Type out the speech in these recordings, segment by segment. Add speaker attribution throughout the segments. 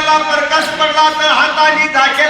Speaker 1: एखाद्याला प्रकाश पडला तर हाताने झाकेला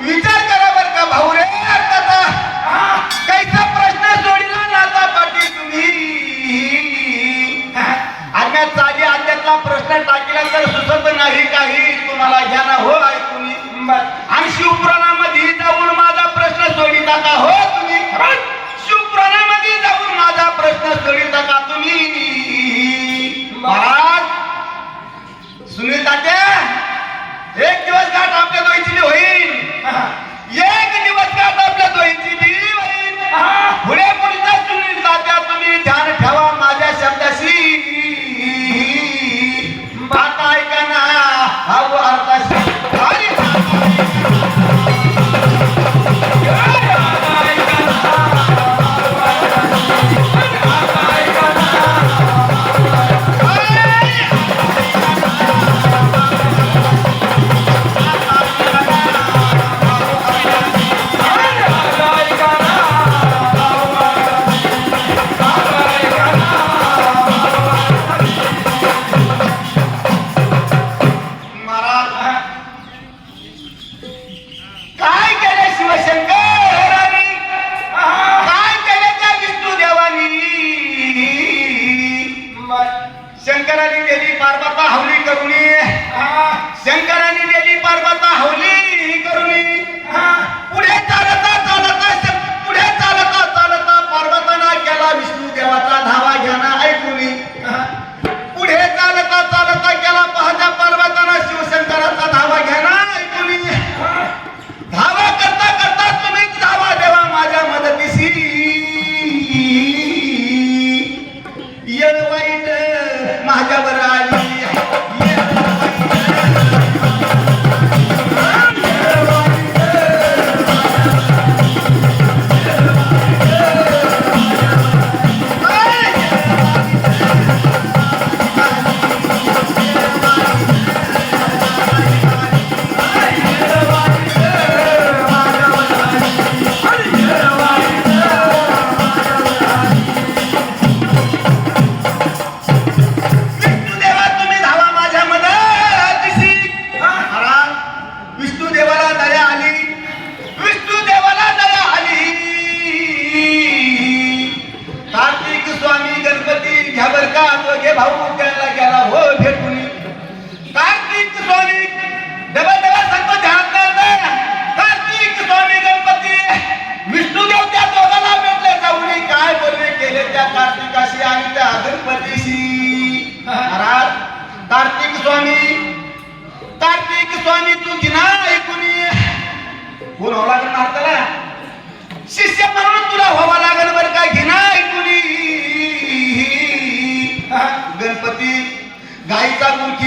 Speaker 1: विचार करा बर का भाऊ रे अर्थाचा काहीचा प्रश्न सोडिला नाता पाटील तुम्ही? आज्ञा चाली आज्ञातला प्रश्न टाकला तर सुचत नाही काही. तुम्हाला घ्या ना हो ऐकून आणि शिवपुराणामध्ये जाऊन माझा प्रश्न सोडिता का हो तुम्ही? शिवपुराणामध्ये जाऊन माझा प्रश्न सोडिता का तुम्ही?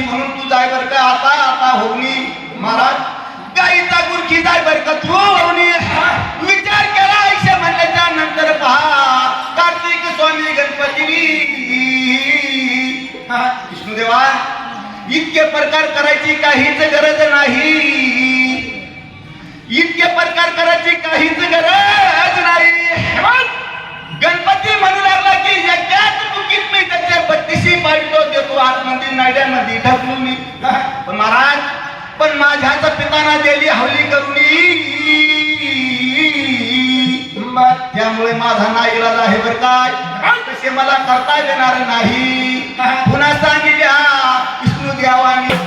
Speaker 1: गुरखी म्हणून तू जाय बर का आता आता होवनी महाराज. गाईचा गुरखी जाय बर का तू होवनी विचार केला आयुष्य म्हणल्याच्या नंतर पहा. कार्तिक स्वामी गणपती विष्णुदेवा इतके प्रकार करायची काहीच गरज नाही. इतके प्रकार करायची काहीच गरज नाही. गणपती म्हणू लागला की एकाच नक्कीच मी त्याचे बत्तीशी पाहिजे देतो. आतमध्ये नाड्यामध्ये ढकलू मी पण महाराज पण माझ्याच पिताना दिली हवली करून त्यामुळे माझा नाईलाज आहे बर काय. तसे मला करता येणार नाही. पुन्हा सांगितल्या विष्णू देवानी.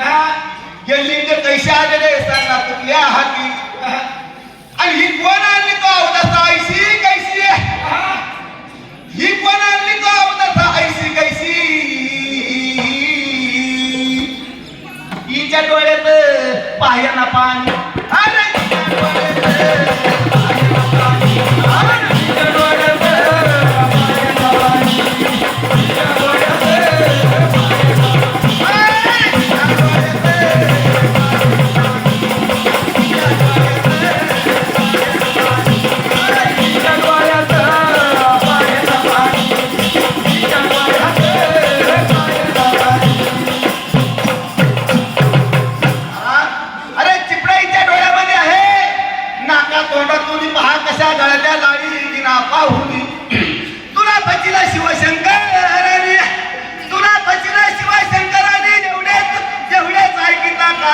Speaker 1: ये लिंग कैसे आ गए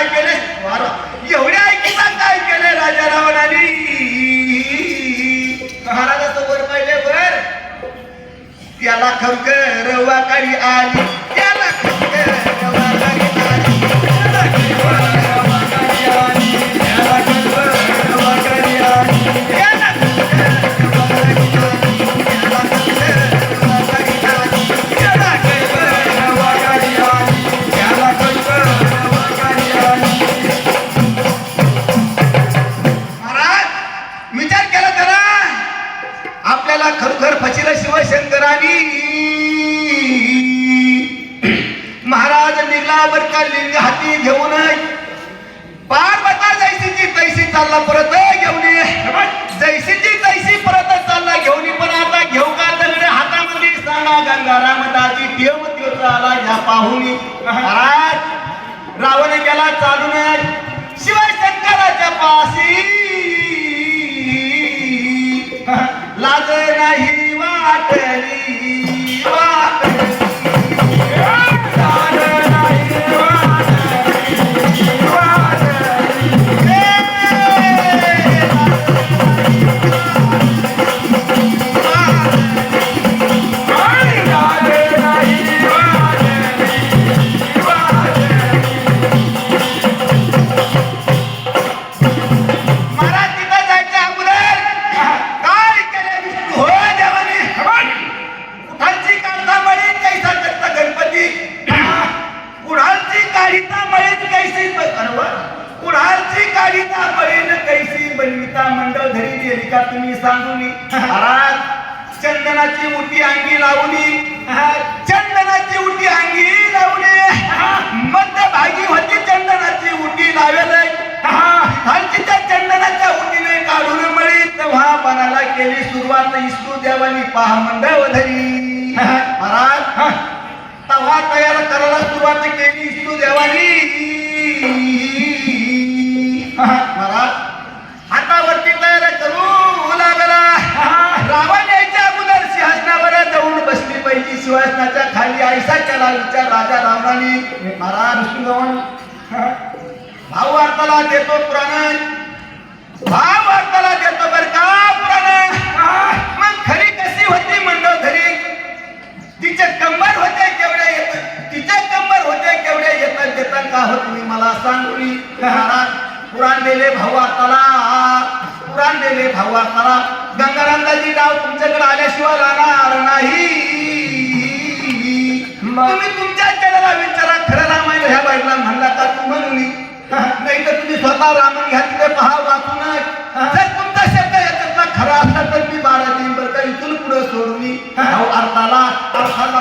Speaker 1: केले एवढे ऐकिता काय केले राजा रावणाने? महाराजाचं वर पाहिले वर. त्याला खरकर वाकारी आली. त्याला लिंग हाती घेऊन बता जैसीची तैसी चालला परत घेऊन ये. जैसीची तैसी परत चालला घेऊन पण आता घेऊ का दगड हातामध्ये? सांगा गंगाराम दाजी देव त्यो आला ह्या पाहुनी महाराज रावण गेला चालून शिवशंकराच्या पाशी. लाज नाही वाटली देवानी पहा मंडळ धरी महाराज तवा तयार करायला सुरुवात केली इस्तू देवानी। महाराज हातावरती तयार करू लागला। रावण यायच्या अगोदर सिंहासनावर जाऊन बसली पहिली सिंहासनाच्या खाली आयसा केला विचार राजा रावणाने महाराज विष्णुगवन भाऊ अर्थाला देतो पुराण भाव अर्थाला देतो बर का पुराण. तिचे कंबर होते केवढे येत तिचे कंबर होते केवढे येतात? देतात का होत मी मला सांगुनी महाराज पुराण दिले भाऊ अर्थाला पुराण दिले भाऊ अर्थाला गंगारामदाजी नाव तुमच्याकडे आल्याशिवाय राहणार नाही. तुम्ही तुमच्या चेहऱ्याला विचारा. खरं रामायण ह्या बाईला म्हणला का तू म्हणून? नाही तर तुम्ही स्वतः रामन घ्या तिथे पहा वाचून जर तुमचा खरा असला तर मी बारा दिन बरं का इथून पुढे सोडून अर्थाला अर्थाला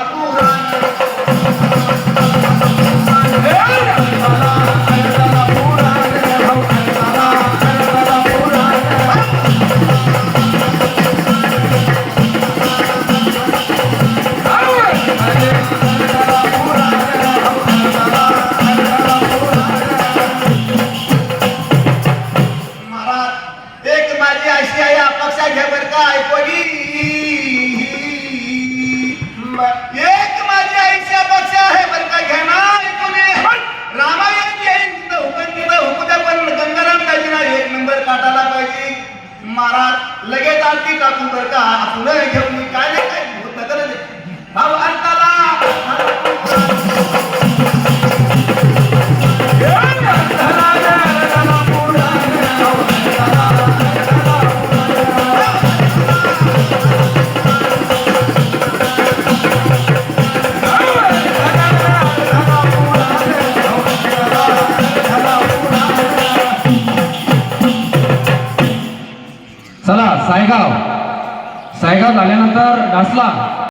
Speaker 1: महाराज एक माझी अशी आहे अपेक्षा घ्या बर का ऐकवली एक माझी आईची अपेक्षा आहे बर का घ्या ना ऐकूने रामायण येईल तिथं हुकन तिथं हुकू पण गंगाराम दाजीना एक नंबर काटायला पाहिजे. महाराज लगेच आरती टाकून बर का आपण घेऊन काय नाही काय होत नका भाऊ अर्थाला
Speaker 2: एकदा झाल्यानंतर घासला